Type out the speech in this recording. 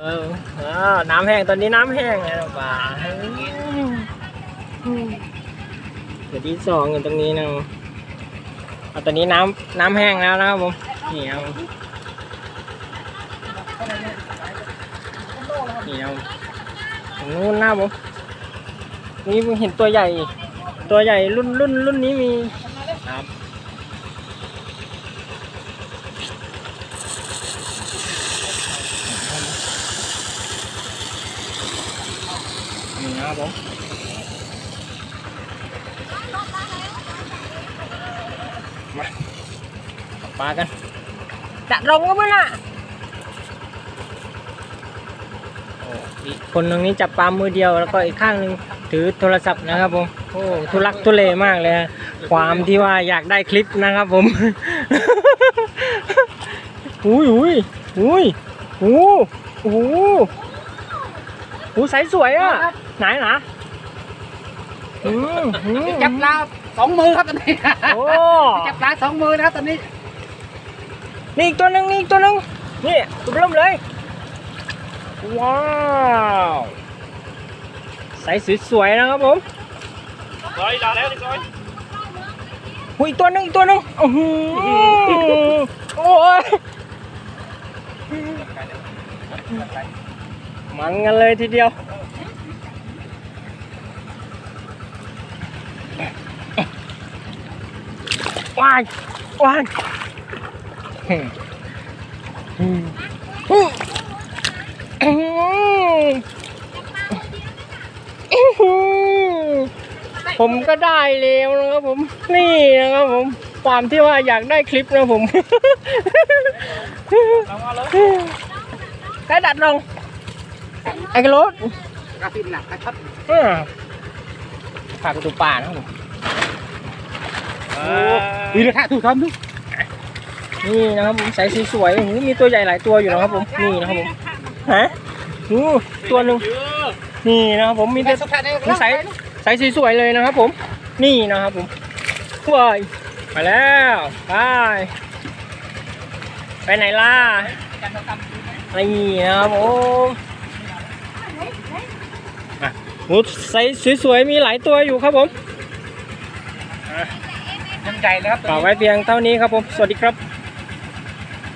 เออน้ำแห้งตอนนี้น้ำแห้งแล้วป่าเดี๋ยวที่สองอยู่ตรงนี้นะเอาตอนนี้น้ำน้ำแห้งแล้วนะครับผมนี่ครับนี่ครับตรงนู้นนะครับผมนี่เห็นตัวใหญ่ ตัวใหญ่รุ่นรุ่นรุ่นนี้มีครับ นี่นะครับผมมาจับปลากันจะลงก็มั้งน่ะโอ้อีกคนหนึ่งนี่จับปลามือเดียวแล้วก็อีกข้างหนึ่งถือโทรศัพท์นะครับผมโอ้ทุลักทุเลมากเลยฮะความที่ว่าอยากได้คลิปนะครับผมอุ้ยอุ้ยอุ้ยโอ้โห โอ้ใสสวยอะ ไหนนะอืมอืมจับปลาสองมือครับตอนนี้โอ้จับปลาสองมือนะครับตอนนี้นี่อีกตัวหนึ่งนี่อีกตัวหนึ่งนี่ตัวเริ่มเลย ว้าวใสสวยๆนะครับผมร้อยดาวแล้วร้อยหุยอีกตัวหนึ่งอีกตัวหนึ่งอื้อหือโอ้ย มันกันเลยทีเดียว ว้ายว้ายอืมอืมอืมอืมอืมผมก็ได้แล้วนะครับผม นี่นะครับผม ความที่ว่าอยากได้คลิปนะผมเอามาเลยกระดัดลงไอ้กระโดดกระสิบหนักกระชับอ่าฝากประตูป่านะครับผมวีรธาตุทำดูนี่นะครับผมใสสวยๆโอ้โหมีตัวใหญ่หลายตัวอยู่นะครับผมนี่นะครับผมฮะอู้ตัวหนึ่งนี่นะครับผมมีมีแต่แต่สุดท้ายได้ใสใสสวยๆเลยนะครับผม นี่นะครับผมว้ายไปแล้วไปไปไหนล่ะนี่นะครับผม อะหมูใสสวยๆ มีหลายตัวอยู่ครับผมยังใหญ่เลยครับฝากไว้เพียงเท่านี้ครับผม สวัสดีครับ